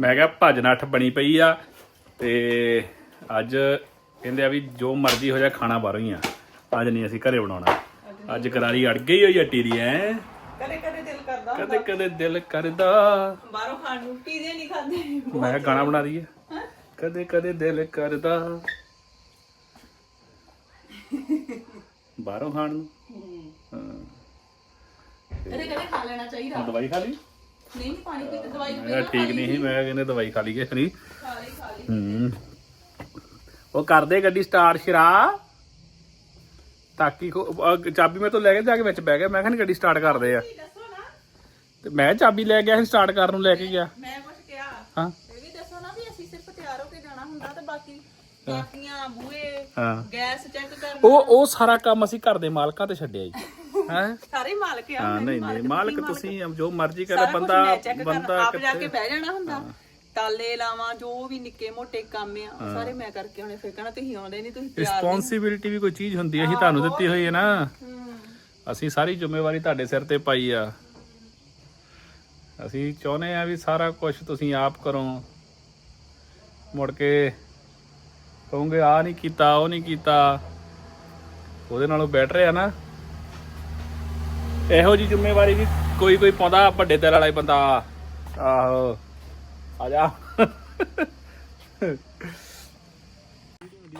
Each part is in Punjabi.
ਮੈਂ ਕਿਹਾ ਭੱਜ ਨੱਠ ਬਣੀ ਪਈ ਆ ਤੇ ਅੱਜ ਕਹਿੰਦੇ ਆ ਵੀ ਜੋ ਮਰਜ਼ੀ ਹੋ ਜਾ ਖਾਣਾ ਬਾਹਰੋਂ ਹੀ ਆ। ਅੱਜ ਨਹੀਂ ਅਸੀਂ ਘਰੇ ਬਣਾਉਣਾ। ਅੱਜ ਕਰਾਰੀ ਅੜ ਗਈ ਹੋਈ ਆ ਟੀਰੀ ਐ ਕਦੇ ਕਦੇ ਦਿਲ ਕਰਦਾ ਕਦੇ ਕਦੇ ਦਿਲ ਕਰਦਾ। ਬਾਹਰੋਂ ਖਾਣ ਨੂੰ ਪੀਜ਼ੇ ਨਹੀਂ ਖਾਂਦੇ। ਮੈਂ ਕਿਹਾ ਗਾਣਾ ਬਣਾ ਦਈਏ। ਕਦੇ ਕਦੇ ਦਿਲ ਕਰਦਾ। ਬਾਹਰੋਂ ਖਾਣ ਨੂੰ। ਹਾਂ। ਕਦੇ ਕਦੇ ਖਾ ਲੈਣਾ ਚਾਹੀਦਾ। ਹੁਣ ਦਵਾਈ ਖਾ ਲਈ? ਨਹੀਂ ਨਹੀਂ ਪਾਣੀ ਪੀਤੇ ਦਵਾਈ ਮੈਂ ਕਿਹਾ ਠੀਕ ਨਹੀਂ ਸੀ ਮੈਂ ਕਿਹਾ ਕਹਿੰਦੇ ਦਵਾਈ ਖਾ ਲਈਏ ਫਰੀ ਖਾ ਲਈ ਖਾ ਲਈ ਹੂੰ। ਉਹ ਕਰਦੇ ਗੱਡੀ ਸਟਾਰਟ ਸ਼ਰਾ। ਤਾਕੀ ਅਹ ਚਾਬੀ ਮੈਂ ਤੋਂ ਲੈ ਕੇ ਜਾ ਕੇ ਵਿੱਚ ਬਹਿ ਗਿਆ। ਮੈਂ ਕਿਹਾ ਨੀ ਗੱਡੀ ਸਟਾਰਟ ਕਰਦੇ ਆ। ਦੱਸੋ ਨਾ। ਤੇ ਮੈਂ ਚਾਬੀ ਲੈ ਗਿਆ ਸੀ ਸਟਾਰਟ ਕਰਨ ਨੂੰ ਲੈ ਕੇ ਗਿਆ। ਮੈਂ ਕੁਝ ਕਿਹਾ। ਹਾਂ। ਇਹ ਵੀ ਦੱਸੋ ਨਾ ਵੀ ਅਸੀਂ ਸਿਰਫ ਤਿਆਰ ਹੋ ਕੇ ਜਾਣਾ ਹੁੰਦਾ ਤੇ ਬਾਕੀ ਬਾਕੀਆਂ ਬੂਏ ਹਾਂ। ਗੈਸ ਚੈੱਕ ਕਰਨਾ। ਉਹ ਉਹ ਸਾਰਾ ਕੰਮ ਅਸੀਂ ਘਰ ਦੇ ਮਾਲਕਾਂ ਤੇ ਛੱਡਿਆ ਜੀ। ਹੈ? ਸਾਰੇ ਮਾਲਕ ਆ ਹਾਂ ਨਹੀਂ ਨਹੀਂ ਮਾਲਕ ਤੁਸੀਂ ਜੋ ਮਰਜ਼ੀ ਕਰੇ ਬੰਦਾ ਆਪ ਜਾ ਕੇ ਬਹਿ ਜਾਣਾ ਹੁੰਦਾ। ਤਾਲੇ ਲਾਵਾਂ ਜੋ ਵੀ ਨਿੱਕੇ ਮੋਟੇ ਕੰਮ ਆ ਸਾਰੇ ਮੈਂ ਕਰਕੇ ਆਉਣੇ ਫਿਰ ਕਹਣਾ ਤੁਸੀਂ ਆਉਂਦੇ ਨਹੀਂ ਤੁਸੀਂ ਤਿਆਰ ਰਿਸਪੌਂਸਿਬਿਲਟੀ ਵੀ ਕੋਈ ਚੀਜ਼ ਹੁੰਦੀ ਹੈ ਅਸੀਂ ਤੁਹਾਨੂੰ ਦਿੱਤੀ ਹੋਈ ਹੈ ਨਾ। ਅਸੀਂ ਸਾਰੀ ਜ਼ਿੰਮੇਵਾਰੀ ਤੁਹਾਡੇ ਸਿਰ ਤੇ ਪਾਈ ਆ। ਅਸੀਂ ਚਾਹੁੰਦੇ ਆ ਵੀ ਸਾਰਾ ਕੁਝ ਤੁਸੀਂ ਆਪ ਕਰੋ। ਮੁੜ ਕੇ ਕਹੋਗੇ ਆ ਨਹੀਂ ਕੀਤਾ ਉਹ ਨਹੀਂ ਕੀਤਾ। ਉਹਦੇ ਨਾਲੋਂ ਬੈਟਰ ਆ ਨਾ। ਇਹੋ ਜੀ ਜ਼ਿੰਮੇਵਾਰੀ ਵੀ ਕੋਈ ਕੋਈ ਪਾਉਂਦਾ ਵੱਡੇ ਦਿਲ ਵਾਲਾ ਹੀ ਬੰਦਾ। ਆਹੋ। ਆ ਜਾ।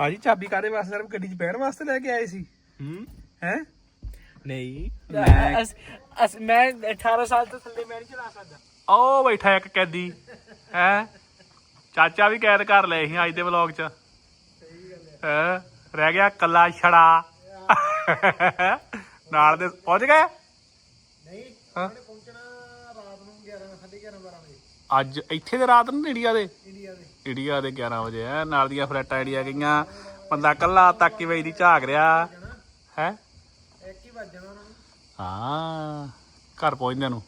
ਆਜੀ ਚਾਬੀ ਕਾਦੇ ਵਾਸਤੇ? ਸਿਰਫ ਗੱਡੀ 'ਚ ਬਹਿਣ ਵਾਸਤੇ ਲੈ ਕੇ ਆਏ ਸੀ। ਹੂੰ। ਹੈ? ਨਹੀਂ। ਮੈਂ- ਅਸ ਅਸ ਮੈਂ 18 ਸਾਲ ਤੋਂ ਥੱਲੇ ਮੈਂ ਨਹੀਂ ਚਲਾ ਸਕਦਾ। ਉਹ ਬੈਠਾ ਇੱਕ ਕੈਦੀ। ਹੈ? ਚਾਚਾ ਵੀ ਕੈਦ ਕਰ ਲਏ ਸੀ ਅੱਜ ਦੇ ਵਲੌਗ 'ਚ। ਹੈ? ਰਹਿ ਗਿਆ ਕੱਲਾ ਛੜਾ। ਨਾਲ ਦੇ ਪਹੁੰਚ ਗਏ? ਨਹੀਂ ਹਾਂ ਪਹੁੰਚਣਾ ਰਾਤ ਨੂੰ 11 11:30 12 ਵਜੇ। ਅੱਜ ਇੱਥੇ ਦੇ ਰਾਤ ਨੂੰ ਇੰਡੀਆ ਦੇ? ਇੰਡੀਆ ਦੇ। ਇੰਡੀਆ ਦੇ 11 ਵਜੇ ਹੈ। ਨਾਲ ਦੀਆਂ ਫਲੈਟਾਂ ਇੰਡੀਆ ਗਈਆਂ ਬੰਦਾ ਕੱਲਾ ਤਾਕੀ ਵਈ ਦੀ ਝਾਕ ਰਿਹਾ। ਹੈ? ਇੱਕ ਹੀ ਵੱਜ ਜਾਣਾ ਉਹਨਾਂ ਨੂੰ। ਹਾਂ ਘਰ ਪਹੁੰਚਦਿਆਂ ਨੂੰ।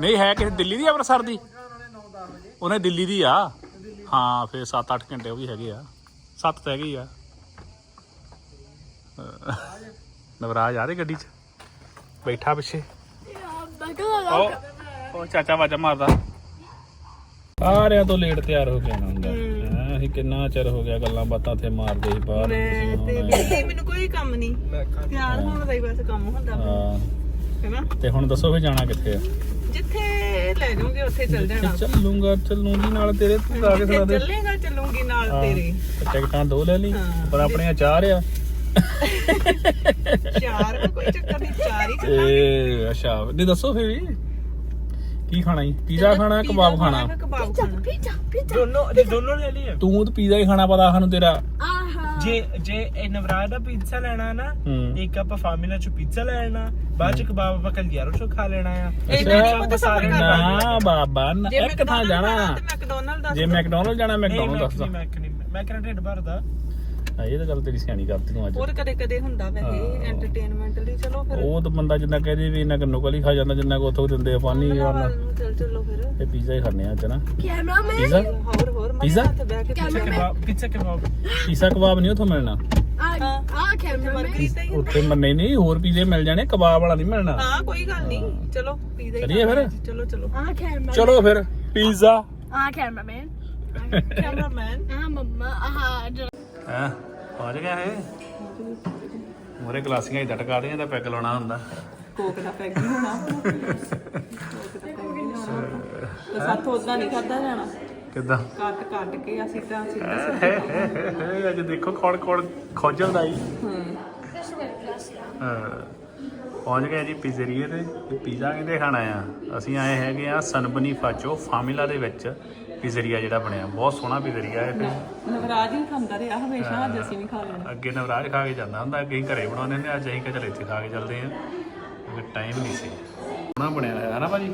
ਨਹੀਂ ਹੈ ਕਿਸੇ ਦਿੱਲੀ ਦੀ ਅੰਮ੍ਰਿਤਸਰ ਦੀ? ਉਹਨਾਂ ਨੇ 9 10 ਵਜੇ। ਉਹਨੇ ਦਿੱਲੀ ਦੀ ਆ? ਹਾਂ ਫੇਰ 7-8 ਘੰਟੇ ਉਹ ਵੀ ਹੈਗੇ ਆ। 7 ਤਾਂ ਹੈਗੇ ਆ। ਨਵਰਾਜ ਆ ਰਹੀ ਗੱਡੀ 'ਚ? ਬੈਠਾ ਪਿੱਛੇ। ਉਹ ਉਹ ਚਾਚਾ ਵਾਜਾ ਮਾਰਦਾ। ਸਾਰਿਆਂ ਤੋਂ ਲੇਟ ਤਿਆਰ ਹੋ ਕੇ ਆਉਣਾ ਹੁੰਦਾ। ਹੈਂ, ਅਸੀਂ ਕਿੰਨਾ ਚਿਰ ਹੋ ਗਿਆ ਗੱਲਾਂ ਬਾਤਾਂ ਤੇ ਮਾਰਦੇ ਸੀ ਬਾਹਰ ਮੈਂ ਤੇ ਬਿਲਕੁਲ ਮੈਨੂੰ ਕੋਈ ਕੰਮ ਨਹੀਂ। ਤਿਆਰ ਹੋਣ ਦਾ ਹੀ ਬਸ ਕੰਮ ਹੁੰਦਾ ਹਾਂ। ਹੈਨਾ? ਤੇ ਹੁਣ ਦੱਸੋ ਵੀ ਜਾਣਾ ਕਿੱਥੇ ਆ? ਜਿੱਥੇ ਲੈ ਜਾਓਗੇ ਉੱਥੇ ਚੱਲ ਜਾਣਾ। ਚੱਲੂਗਾ ਚੱਲੂਗੀ ਨਾਲ ਤੇਰੇ ਤੂੰ ਆ ਕੇ ਜਿੱਥੇ ਸੁਣਾ ਦੇ। ਚੱਲੇਗਾ ਚੱਲੂਗੀ ਨਾਲ ਹਾਂ, ਤੇਰੇ। ਤੇ ਟਿਕਟਾਂ ਦੋ ਲੈ ਲਈ ਹਾਂ। ਪਰ ਆਪਣੀਆਂ ਚਾਰ ਆ। ਚਾਰ ਵੀ ਕੋਈ ਚੱਕਰ ਨਹੀਂ ਚਾਰ ਹੀ ਤੇ ਅੱਛਾ। ਨਹੀਂ ਦੱਸੋ ਫੇਰ ਵੀ। ਕੀ ਖਾਣਾ ਜੀ? ਪੀਜ਼ਾ ਖਾਣਾ ਕਬਾਬ ਖਾਣਾ? ਕਬਾਬ ਖਾਣਾ। ਦੋਨੋਂ ਦੋਨੋਂ ਲੈ ਲਈਏ। ਤੂੰ ਤਾਂ ਪੀਜ਼ਾ ਹੀ ਖਾਣਾ ਪਤਾ ਸਾਨੂੰ ਤੇਰਾ। ਜੇ ਜੇ ਇਹ ਨਵਰਾਜ ਦਾ ਪੀਜ਼ਾ ਲੈਣਾ ਨਾ ਹੂੰ। ਇੱਕ ਆਪਾਂ ਫਾਮਿਲਾ ਚ ਪੀਜ਼ਾ ਲੈਣਾ ਬਾਅਦ ਚ ਕਬਾਬ ਆਪਾਂ ਕਲਯਾਰੋ ਚ ਖਾ ਲੈਣਾ ਆ। ਇਹਨਾਂ ਨਹੀਂ ਪਤਾ ਸਫਰ ਕਰਨਾ ਨਾ ਬਾਬਾ ਨਾ, ਜੇ ਇੱਕ ਥਾਂ ਜਾਣਾ। ਮੈਕਡੋਨਲਡ ਦੱਸ ਜੇ ਮੈਕਡੋਨਲਡ ਜਾਣਾ ਮੈਕਡੋਨਲਡ ਦੱਸ ਨਹੀਂ ਮੈਂ ਨਹੀਂ ਮੈਂ ਕਿਹੜਾ ਢਿੱਡ ਭਰਦਾ। ਹਾਂ, ਇਹ ਤਾਂ ਗੱਲ ਤੇਰੀ ਸਿਆਣੀ ਕਰਤੀ ਤੂੰ ਅੱਜ। ਹੋਰ ਕਦੇ ਕਦੇ ਹੁੰਦਾ ਵੈਸੇ ਐਂਟਰਟੇਨਮੈਂਟ ਲਈ ਚਲੋ ਫਿਰ। ਉਹ ਤਾਂ ਬੰਦਾ ਜਿੰਨਾ ਕਹਦੇ ਵੀ ਇਹਨਾਂ ਕੰਨੋ ਕਲੀ ਖਾ ਜਾਂਦਾ ਜਿੰਨਾ ਕੋ ਉੱਥੋਂ ਦਿੰਦੇ ਆ ਪਾਣੀ ਨੂੰ ਚੱਲ ਚੱਲੋ ਫਿਰ। ਇਹ ਪੀਜ਼ਾ ਹੀ ਖਾਣੇ ਆ ਅੱਜ ਨਾ। ਪੀਜ਼ਾ ਹੋਰ ਹੋਰ ਮੈਂ Pizza? ਹੱਥ ਬਹਿ ਕੇ pizza kebab pizza kebab. Pizza kebab ਨਹੀਂ ਉੱਥੋਂ ਮਿਲਣਾ। ਹਾਂ। ਮਰਗਰੀਤਾ ਹੀ ਉੱਥੇ ਮੰਨੇ ਨਹੀਂ ਹੋਰ ਪੀਜ਼ੇ ਮਿਲ ਜਾਣੇ ਕਬਾਬ ਵਾਲਾ ਨਹੀਂ ਮਿਲਣਾ। ਹਾਂ ਕੋਈ ਗੱਲ ਨਹੀਂ। ਚਲੋ ਪੀਜ਼ਾ ਹੀ ਚੱਲੀਏ ਫਿਰ? ਖਾਣਾ। ਚਲੋ ਚਲੋ। Ah, cameraman. ਚਲੋ ਫਿਰ ਪੀਜ਼ਾ mama. Ah, just. ਹੈ? ਪਹੁੰਚ ਗਿਆ ਮੋਰੇ ਗਲਾਸੀਆਂ ਹੀ ਟਟਕਾ ਦੀਆਂ ਤਾਂ ਪੈਗ ਲਾਉਣਾ ਹੁੰਦਾ। ਕੋਕ ਦਾ ਪੈਕ ਹੀ ਹੋਣਾ ਕੋਕ ਦਾ ਪੈਕ ਹੀ ਹੋਣਾ ਤੇ ਸਾਥੋਂ ਉਦਾਂ ਨਹੀਂ ਖਾਦਾ ਜਾਣਾ। ਕਿੱਦਾਂ? ਕੱਟ ਕੱਟ ਕੇ ਅਸੀਂ ਤਾਂ ਸਿੱਧਾ ਸਿੱਧਾ ਅੱਜ ਦੇਖੋ ਖੋੜ ਖੋੜ ਖੋਜਲਦਾ ਹੀ ਹੂੰ। ਹਾਂ। ਪਹੁੰਚ ਗਏ ਜੀ ਪੀਜ਼ਰੀਏ ਤੇ ਤੇ ਪੀਜ਼ਾ ਕਿਤੇ ਖਾਣਾ ਆ? ਅਸੀਂ ਆਏ ਹੈਗੇ ਆ ਸਨਬਨੀ ਫਾਚੋ ਫਾਮਿਲਾ ਦੇ ਵਿੱਚ। ਪੀਜ਼ਰੀਆ ਜਿਹੜਾ ਬਣਿਆ ਬਹੁਤ ਸੋਹਣਾ ਪੀਜ਼ਰੀਆ ਹੈ ਤੇ। ਨਵਰਾਜ ਹੀ ਖਾਂਦਾ ਰਿਹਾ ਹਮੇਸ਼ਾ ਅੱਜ ਅਸੀਂ ਵੀ ਖਾ ਲੈਣਾ ਅੱਗੇ ਨਵਰਾਜ ਖਾ ਕੇ ਜਾਂਦਾ ਹੁੰਦਾ ਅੱਗੇ ਅਸੀਂ ਘਰੇ ਬਣਾਉਂਦੇ ਹੁੰਦੇ ਅੱਜ ਅਸੀਂ ਕਿਹਾ ਚੱਲ ਇੱਥੇ ਖਾ ਕੇ ਚੱਲਦੇ ਆ ਕਿਉਂਕਿ ਟਾਈਮ ਨਹੀਂ ਸੀ। ਸੋਹਣਾ ਬਣਿਆ ਹੋਇਆ ਹੈ ਨਾ ਭਾਜੀ?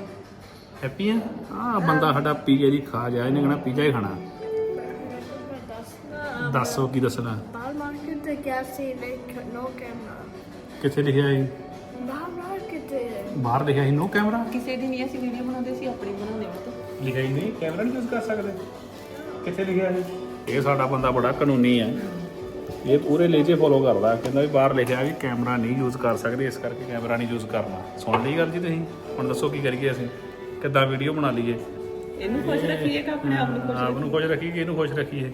ਹੈਪੀ ਆ? ਆ ਬੰਦਾ ਸਾਡਾ ਪੀਜ਼ੇ ਦੀ ਖਾ ਜਾਏ ਇਹਨੇ ਕਹਣਾ ਪੀਜ਼ਾ ਹੀ ਖਾਣਾ। ਦੱਸੋ ਕੀ ਦੱਸਣਾ? Bad market the gas like no camera. ਕਿੱਥੇ ਲਿਖਿਆ ਹੈ ਬਾਹਰ ਲਿਖਿਆ ਸੀ ਨੋ ਕੈਮਰਾ ਕਿਸੇ ਦੀ ਨਹੀਂ ਅਸੀਂ ਵੀਡੀਓ ਬਣਾਉਂਦੇ ਸੀ ਆਪਣੀ ਬਣਾਉਂਦੇ ਹਾਂ ਤਾਂ ਲਿਖਿਆ ਹੀ ਨਹੀਂ ਕੈਮਰਾ ਨਹੀਂ ਯੂਜ਼ ਕਰ ਸਕਦੇ। ਕਿੱਥੇ ਲਿਖਿਆ ਹੈ ਇਹ ਸਾਡਾ ਬੰਦਾ ਬੜਾ ਕਾਨੂੰਨੀ ਹੈ। ਇਹ ਪੂਰੇ ਲੇਜੇ ਫੋਲੋ ਕਰਦਾ ਕਹਿੰਦਾ ਵੀ ਬਾਹਰ ਲਿਖਿਆ ਵੀ ਕੈਮਰਾ ਨਹੀਂ ਯੂਜ਼ ਕਰ ਸਕਦੇ ਇਸ ਕਰਕੇ ਕੈਮਰਾ ਨਹੀਂ ਯੂਜ਼ ਕਰਨਾ। ਸੁਣ ਲਈ ਗੱਲ ਜੀ ਤੁਸੀਂ? ਹੁਣ ਦੱਸੋ ਕੀ ਕਰੀਏ ਅਸੀਂ? ਕਿੱਦਾਂ ਵੀਡੀਓ ਬਣਾ ਲਈਏ? ਇਹਨੂੰ ਖੁਸ਼ ਰੱਖੀਏ ਕਿ ਆਪਣੇ ਆਪ ਨੂੰ ਖੁਸ਼ ਆਪ ਨੂੰ ਖੁਸ਼ ਰੱਖੀਏ ਕਿ ਇਹਨੂੰ ਖੁਸ਼ ਰੱਖੀਏ?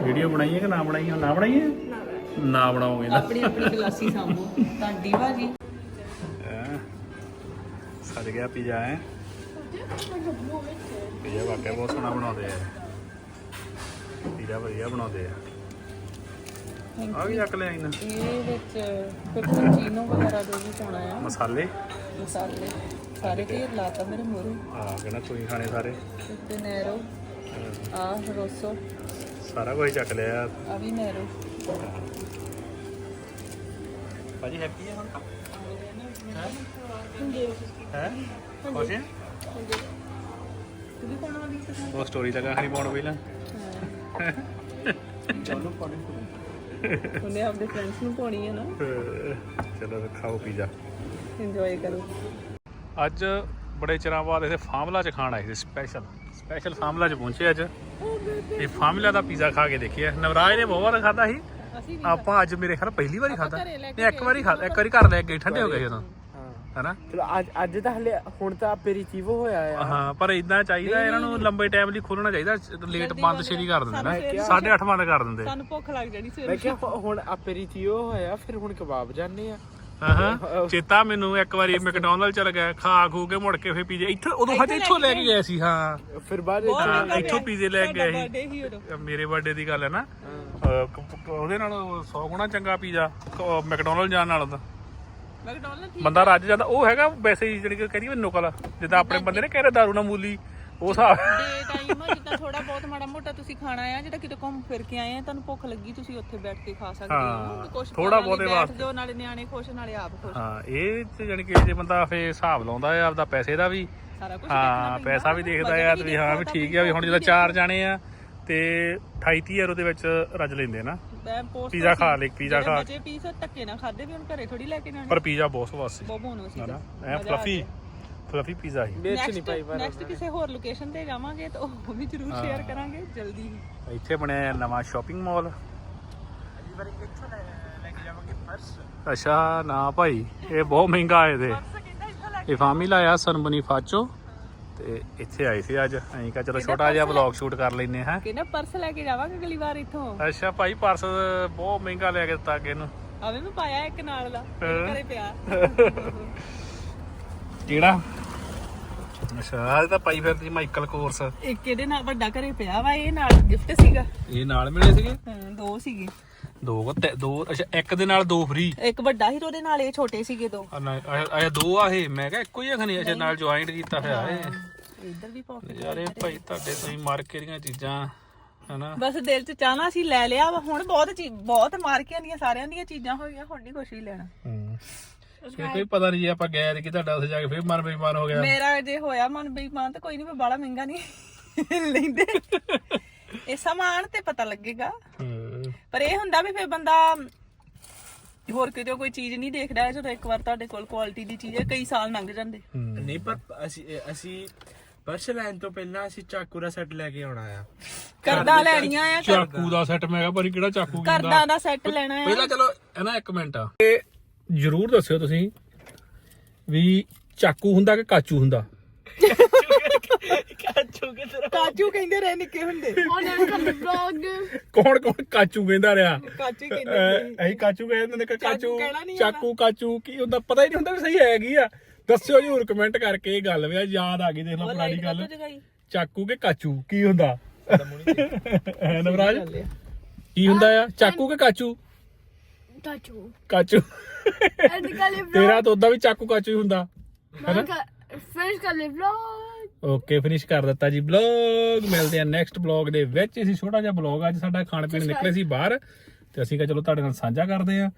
ਵੀਡੀਓ ਬਣਾਈਏ ਕਿ ਨਾ ਬਣਾਈਏ? ਨਾ ਬਣਾਈਏ? ਨਾ ਬਣਾਓਗੇ ਨਾ ਆਪਣੀ ਆਪਣੀ ਗਲਾਸੀ ਸਾਂਭੋ। ਤੁਹਾਡੀ ਹੈਂ। ਸੜ ਗਿਆ ਪੀਜ਼ਾ ਹੈ? ਪੀਜ਼ਾ ਵਾਕਿਆ ਬਹੁਤ ਸੋਹਣਾ ਬਣਾਉਂਦੇ ਆ। ਪੀਜ਼ਾ ਵਧੀਆ ਬਣਾਉਂਦੇ ਆ। ਆ ਵੀ ਚੱਕ ਲਿਆ ਇਹਨਾਂ। ਇਹ ਵਿੱਚ ਪੇਪਰਚੀਨੋ ਵਗੈਰਾ ਜੋ ਵੀ ਪਾਉਣਾ ਆ। ਮਸਾਲੇ? ਮਸਾਲੇ। ਸਾਰੇ ਤੇ ਲਾਤਾ ਮੇਰੇ ਮੂਹਰੇ। ਆ ਕਹਿੰਦਾ ਤੁਸੀਂ ਖਾਣੇ ਸਾਰੇ। ਤੇ ਨੈਰੋ ਆ ਰੋਸੋ। ਸਾਰਾ ਕੁਝ ਚੱਕ ਲਿਆ। ਆ ਵੀ ਨੈਰੋ ਭਾਜੀ ਹੈਪੀ ਹੈ ਹੁਣ? ਹੈ? ਖੁਸ਼ ਹੈ ਤੂੰ ਵੀ ਪਾਉਣਾ ਵੀ ਉਹ ਸਟੋਰੀ ਲਗਾ ਖਰੀ ਪਾਉਣ ਪਹਿਲਾਂ ਉਹਨੇ ਆਪਣੇ ਫਰੈਂਡਸ ਨੂੰ ਪਾਉਣੀ ਹੈ ਨਾ। ਚਲੋ ਫਿਰ ਖਾਓ ਪੀਜ਼ਾ ਇੰਜੋਏ ਕਰੋ। ਅੱਜ ਬੜੇ ਚਿਰਾਂ ਬਾਅਦ ਇੱਥੇ ਫਾਮਲਾ ਚ ਖਾਣ ਆਏ ਸੀ ਸਪੈਸ਼ਲ ਸਪੈਸ਼ਲ ਫਾਮਲਾ ਚ ਪਹੁੰਚੇ ਅੱਜ। ਇਹ ਫਾਮਲਾ ਦਾ ਪੀਜ਼ਾ ਖਾ ਕੇ ਦੇਖਿਆ। ਨਵਰਾਜ ਨੇ ਬਹੁਤ ਵਾਰ ਖਾਦਾ ਸੀ। ਆਪਾਂ ਅੱਜ ਮੇਰੇ ਖਿਆਲ ਪਹਿਲੀ ਵਾਰੀ ਖਾਦਾ ਨਹੀਂ ਇੱਕ ਵਾਰੀ ਖਾਦਾ ਇੱਕ ਵਾਰੀ ਘਰ ਲੈ ਕੇ ਠੰਡੇ ਹੋ ਗਏ ਉਦੋਂ। ਹੈਨਾ? ਚਲੋ ਅੱਜ ਅੱਜ ਤਾਂ ਹਲੇ ਹੁਣ ਤਾਂ ਅਪੇਰੀਟਿਵੋ ਹੋਇਆ ਆ। ਹਾਂ ਪਰ ਇਦਾਂ ਚਾਹੀਦਾ ਇਹਨਾਂ ਨੂੰ ਲੰਬੇ ਟਾਈਮ ਲਈ ਖੋਲਣਾ ਚਾਹੀਦਾ ਲੇਟ ਬੰਦ ਛੇਤੀ ਕਰ ਦਿੰਦੇ ਨਾ 8:30 ਬੰਦ ਕਰ ਦਿੰਦੇ। ਸਾਨੂੰ ਭੁੱਖ ਲੱਗ ਜਾਣੀ ਮੈਂ ਸਵੇਰੇ। ਕਿਹਾ ਹੁ- ਹੁਣ ਅਪੇਰੀਟਿਵੋ ਹੋਇਆ ਫਿਰ ਹੁਣ ਕਬਾਬ ਜਾਣੇ ਆ। ਹਾਂ ਚੇਤਾ ਮੈਨੂੰ ਇੱਕ ਵਾਰੀ ਮੈਕਡੋਨਲਡ ਚਲ ਗਿਆ ਖਾ ਖੂ ਕੇ ਮੁੜ ਕੇ ਫੇ ਪੀਜੇ। ਇੱਥੇ ਉਦੋਂ ਹਜੇ ਇੱਥੋਂ ਲੈ ਕੇ ਗਏ। ਸੀ ਹਾਂ। ਫਿਰ ਬਾਅਦ ਇੱਥੋਂ। ਪੀਜ਼ੇ ਲੈ ਕੇ ਗਏ ਸੀ। ਮੇਰੇ ਬਰਥਡੇ ਦੀ ਗੱਲ ਹੈ ਨਾ। ਉਹਦੇ ਨਾਲ 100 ਗੁਣਾ ਚੰਗਾ ਪੀਜ਼ਾ ਮੈਕਡੋਨਲਡ ਜਾਣ ਨਾਲ ਤਾਂ। ਮੈਕਡੋਨਲਡ ਠੀਕ ਬੰਦਾ ਰੱਜ ਜਾਂਦਾ ਉਹ ਹੈਗਾ ਵੈਸੇ ਹੀ ਜਿਹੜੀ ਕਹਿੰਦੀ ਮੈਂ ਨੁਕਲ ਜਿੱਦਾਂ ਆਪਣੇ ਬੰਦੇ ਨੇ ਕਹਿੰਦੇ ਦਾਰੂ ਨਾਲ ਮੂਲੀ ਉਹ ਹਿਸਾਬ ਡੇ ਟਾਈਮ ਜਿੱਦਾਂ ਥੋੜਾ ਬਹੁਤ ਮਾੜਾ ਮੋਟਾ ਤੁਸੀਂ ਖਾਣਾ ਆ ਜਿਹੜਾ ਕਿਤੇ ਘੁੰਮ ਫਿਰ ਕੇ ਆਏ ਆ ਤੁਹਾਨੂੰ ਭੁੱਖ ਲੱਗੀ ਤੁਸੀਂ ਉੱਥੇ ਬੈਠ ਕੇ ਖਾ ਸਕਦੇ ਹਾਂ, ਪਲਾਂ ਲਈ ਬਹੁਤੇ ਵਾਸਤੇ। ਜਾਓ ਨਾਲੇ ਨਿਆਣੇ ਖੁਸ਼ ਨਾਲੇ ਆਪ ਖੁਸ਼। ਹਾਂ ਇਹ ਤੇ ਜਾਣੀ ਕਿ ਜੇ ਬੰਦਾ ਫੇ ਹਿਸਾਬ ਲਾਉਂਦਾ ਹੈ ਆਪਦਾ ਪੈਸੇ ਦਾ ਵੀ। ਸਾਰਾ ਕੁਝ ਹਾਂ ਪੈਸਾ ਵੀ ਦੇਖਦਾ ਆ ਤੇ ਵੀ ਹਾਂ ਵੀ ਠੀਕ ਆ ਵੀ ਹੁਣ ਜਦੋਂ ਚਾਰ ਜਾਣੇ ਆ ਤੇ 28 ਯੂਰੋ ਦੇ ਵਿੱਚ ਰੱਜ ਲੈਂਦੇ ਨਾ। ਪੀਜ਼ਾ ਖਾ ਲਈ, ਪੀਜ਼ਾ ਖਾ। ਬਚੇ ਪੀਸ ਧੱਕੇ ਨਾ ਖਾਦੇ ਵੀ ਹੁਣ ਘਰੇ ਥੋੜੀ ਲੈ ਕੇ ਜਾਣੇ। ਪਰ ਪੀਜ਼ਾ ਬਹੁਤ ਸਵਾਦ ਸੀ। ਬਹੁਤ ਬੋਨੋ ਸੀ। ਹਨਾ ਐ ਫਲਫੀ ਫਲਫੀ ਪੀਜ਼ਾ ਸੀ। ਮਿਰਚ ਨਹੀਂ ਪਾਈ ਪਰ ਨੈਕਸਟ ਕਿਸੇ ਹੋਰ ਲੋਕੇਸ਼ਨ ਤੇ ਜਾਵਾਂਗੇ ਤਾਂ ਉਹ ਵੀ ਜ਼ਰੂਰ ਸ਼ੇਅਰ ਕਰਾਂਗੇ ਜਲਦੀ ਹੀ। ਇੱਥੇ ਬਣਿਆ ਨਵਾਂ ਸ਼ਾਪਿੰਗ ਮਾਲ ਅੱਛਾ ਨਾ ਭਾਈ ਇਹ ਬਹੁਤ ਮਹਿੰਗਾ ਆਏ ਤੇ ਇਹ ਫਾਮਿਲਾ ਆ ਸਨਬਨੀ ਫਾਚੋ। ਤੇ ਇੱਥੇ ਆਏ ਸੀ ਅੱਜ। ਅਸੀਂ ਕਿਹਾ ਚਲੋ ਛੋਟਾ ਜਿਹਾ ਵਲੌਗ ਸ਼ੂਟ ਕਰ ਲੈਨੇ ਹਾਂ। ਕਹਿੰਦਾ ਪਰਸ ਲੈ ਕੇ ਜਾਵਾਂਗੇ ਅਗਲੀ ਵਾਰ ਇੱਥੋਂ? ਅੱਛਾ ਭਾਈ ਪਰਸ ਬਹੁਤ ਮਹਿੰਗਾ ਲੈ ਕੇ ਦਿੱਤਾ ਅੱਗੇ ਨੂੰ। ਆਵੇ ਮੈਂ ਪਾਇਆ ਇੱਕ ਨਾਲ ਦਾ। ਘਰੇ ਪਿਆ। ਕਿਹੜਾ? ਅੱਛਾ ਇਹ ਤਾਂ ਪਾਈ ਫਿਰਦੀ ਮਾਈਕਲ ਕੋਰਸ ਇੱਕ ਇਹਦੇ ਨਾਲ ਵੱਡਾ ਘਰੇ ਪਿਆ ਵਾ ਇਹ ਨਾਲ ਗਿਫਟ ਸੀਗਾ। ਇਹ ਨਾਲ ਮਿਲੇ ਸੀਗੇ? ਹਾਂ, ਦੋ ਸੀਗੇ। ਦੋ ਕੁ ਤੇ- ਦੋ ਅੱਛਾ ਇੱਕ ਦੇ ਨਾਲ ਦੋ ਫ੍ਰੀ ਇੱਕ ਵੱਡਾ ਤੇ ਉਹਦੇ ਨਾਲ ਇਹ ਛੋਟੇ ਸੀਗੇ ਦੋ। ਆਇਆ ਦੋ ਆ ਇਹ। ਮੈਂ ਕਿਹਾ ਇੱਕੋ ਹੀ ਖਣੀ ਅੱਛਾ ਨਾਲ ਜੁਆਇੰਟ ਕੀਤਾ ਹੋਇਆ ਇਹ। ਇੱਧਰ ਵੀ ਪਾਕੇ ਯਾਰ ਇਹ ਭਾਈ ਤੁਹਾਡੇ ਤੁਸੀਂ ਮਾਰਕੇ ਦੀਆਂ ਚੀਜ਼ਾਂ ਹਨਾ? ਬਸ ਦਿਲ ਚ ਚਾਹਨਾ ਸੀ ਲੈ ਲਿਆ ਵਾ ਹੁਣ ਬਹੁਤ ਚੀਜ਼ ਬਹੁਤ ਮਾਰਕਿਆਂ ਦੀਆਂ ਸਾਰਿਆਂ ਦੀਆਂ ਚੀਜ਼ਾਂ ਹੋਈਆਂ ਹੁਣ ਨਹੀਂ ਕੁਝ ਵੀ ਲੈਣਾ। ਹੂੰ। ਇਹ ਕੋਈ ਪਤਾ ਨਹੀਂ ਜੇ ਆਪਾਂ ਗਏ ਤੇ ਕਿ ਤੁਹਾਡਾ ਉੱਥੇ ਜਾ ਕੇ ਫੇਰ ਮਨ ਬੇਈਮਾਨ ਹੋ ਗਿਆ। ਮੇਰਾ ਜੇ ਹੋਇਆ ਮਨ ਬੇਈਮਾਨ ਤਾਂ ਕੋਈ ਨਹੀਂ ਮੈਂ ਬਾਲਾ ਮਹਿੰਗਾ ਨਹੀਂ ਲੈਂਦੇ। ਇਹ ਸਮਾਨ ਤੇ ਪਤਾ ਲੱਗੇਗਾ। ਹੂੰ। ਪਰ ਇਹ ਹੁੰਦਾ ਵੀ ਫਿਰ ਬੰਦਾ ਹੋਰ ਕਿਤੇ ਕੋਈ ਚੀਜ਼ ਨਹੀਂ ਦੇਖਦਾ ਜਦੋਂ ਇੱਕ ਵਾਰ ਤੁਹਾਡੇ ਕੋਲ ਕੁਆਲਿਟੀ ਦੀ ਚੀਜ਼ ਹੈ ਕਈ ਸਾਲ ਲੰਘ ਜਾਂਦੇ। ਨਹੀਂ ਪਰ ਅਸੀਂ ਅਸੀਂ ਪਰਸ ਲੈਣ ਤੋਂ ਪਹਿਲਾਂ ਅਸੀਂ ਚਾਕੂ ਦਾ ਸੈੱਟ ਲੈ ਕੇ ਆਉਣਾ ਆ। ਕਰਦਾ ਲੈਣੀਆਂ ਆ ਚਾਕੂ ਦਾ ਸੈੱਟ ਮੈਂ ਕਿਹਾ ਭਾਈ ਕਿਹੜਾ ਚਾਕੂ ਹੁੰਦਾ। ਕਰਦਾ ਦਾ ਸੈੱਟ ਲੈਣਾ ਹੈ ਪਹਿਲਾਂ ਚਲੋ ਇਹ ਨਾ ਇੱਕ ਮਿੰਟ। ਇਹ ਜਰੂਰ ਦੱਸਿਓ ਤੁਸੀਂ ਵੀ ਚਾਕੂ ਹੁੰਦਾ ਕਿ ਕਾਚੂ ਹੁੰਦਾ? ਕਾਜੂ ਕਹਿੰਦੇ ਰਹੇ ਨਿੱਕੇ ਹੁੰਦੇ. ਕੌਣ ਕੌਣ ਕਾਚੂ ਕਹਿੰਦਾ ਰਿਹਾ? ਹੀ ਕਹਿੰਦੇ ਅਹ ਅਸੀਂ ਕਾਚੂ ਕਹਿੰਦੇ ਨੇ ਕਿ ਕਾਚੂ ਕਹਿਣਾ ਨਹੀਂ ਚਾਕੂ ਕਾਚੂ ਕੀ ਹੁੰਦਾ ਪਤਾ ਹੀ ਨਹੀਂ ਹੁੰਦਾ ਵੀ ਸਹੀ ਹੈ ਕੀ ਆ। ਦੱਸਿਓ ਜਰੂਰ ਕਮੈਂਟ ਕਰਕੇ ਇਹ ਗੱਲ ਵੀ ਆ ਯਾਦ ਆ ਗਈ ਦੇਖ ਲਓ ਪੁਰਾਣੀ ਗੱਲ। ਚਾਕੂ ਕਿ ਕਾਚੂ ਕੀ ਹੁੰਦਾ? ਹੈ ਨਵਰਾਜ ਕੀ ਹੁੰਦਾ ਆ? ਚਾਕੂ ਕਿ ਕਾਚੂ? Tattoo. ਕਾਚੂ. ਤੇਰਾ ਤਾਂ ਉਦਾਂ ਵੀ ਚਾਕੂ ਕਾਚੂ ਹੀ ਹੁੰਦਾ। Finish the vlog. Okay finish ਕਰ ਦਿੱਤਾ ਜੀ ਬਲੌਗ ਮਿਲਦੇ ਆ ਨੈਕਸਟ ਬਲੌਗ ਦੇ ਵਿੱਚ। ਅਸੀਂ ਛੋਟਾ ਜਿਹਾ ਬਲੌਗ ਅੱਜ ਸਾਡਾ ਖਾਣ ਪੀਣ ਨਿਕਲੇ ਸੀ ਬਾਹਰ। ਤੇ ਅਸੀਂ ਕਿਹਾ ਚਲੋ ਤੁਹਾਡੇ ਨਾਲ ਸਾਂਝਾ ਕਰਦੇ ਆ